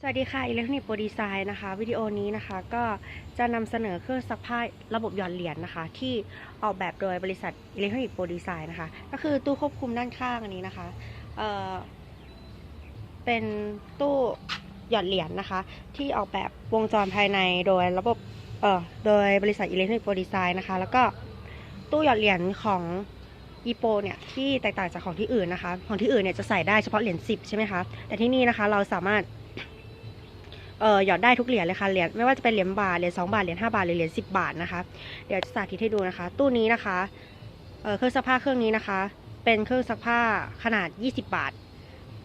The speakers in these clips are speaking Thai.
สวัสดีค่ะอิเล็กทรอนิกส์โปรดีไซน์นะคะ วิดีโอนี้นะคะ ก็จะนำเสนอเครื่องซักผ้าระบบหย่อนเหรียญนะคะ ที่ออกแบบโดยบริษัทอิเล็กทรอนิกส์โปรดีไซน์นะคะ ก็คือตู้ควบคุมด้านข้างอันนี้นะคะเเป็นตู้หย่อนเหรียญนะคะ ที่ออกแบบวงจรภายในโดยระบบเอ่อโดยบริษัทอิเล็กทรอนิกส์โปรดีไซน์นะคะ แล้วก็ตู้หย่อนเหรียญของอีโปเนี่ยที่แตกต่างจากของที่อื่นนะคะ ของที่อื่นเนี่ยจะใส่ได้เฉพาะเหรียญ10ใช่ไหมคะแต่ที่นี่นะคะเราสามารถ เอ่อหยอดได้ทุกเหรียญเลยค่ะเหรียญไม่ว่าจะเป็นเหรียญบาทเหรียญสองบาทเหรียญห้าบาทหรือเหรียญสิบบาทนะคะ เดี๋ยวจะสาธิตให้ดูนะคะ ตู้นี้นะคะเอ่อเครื่องซักผ้าเครื่องนี้นะคะ เป็นเครื่องซักผ้าขนาด 20 บาท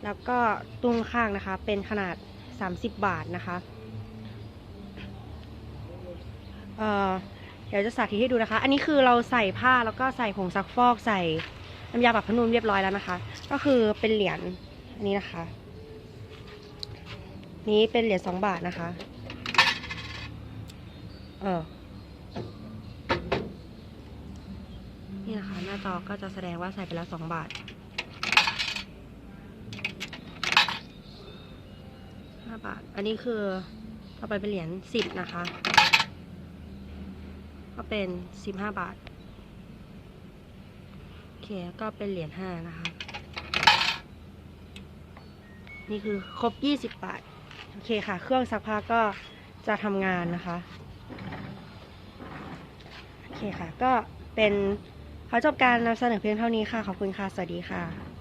แล้วก็ตู้ข้างนะคะ เป็นขนาด 30 บาทนะคะเอ่อเดี๋ยวจะสาธิตให้ดูนะคะ อันนี้คือเราใส่ผ้าแล้วก็ใส่ผงซักฟอกใส่น้ำยาปรับผ้านุ่มเรียบร้อยแล้วนะคะ ก็คือเป็นเหรียญอันนี้นะคะ นี้เป็นเหรียญสองบาทนะคะ เออ นี่นะคะ หน้าจอก็จะแสดงว่าใส่ไปแล้วสองบาทห้าบาท อันนี้คือต่อไปเป็นเหรียญสิบนะคะ ก็เป็นสิบห้าบาท โอเค ก็เป็นเหรียญห้านะคะ นี่คือครบยี่สิบบาท โอเคค่ะ เครื่องซักผ้าก็จะทำงานนะคะ โอเคค่ะ ก็เป็นขอจบการนำเสนอเพียงเท่านี้ค่ะ ขอบคุณค่ะ สวัสดีค่ะ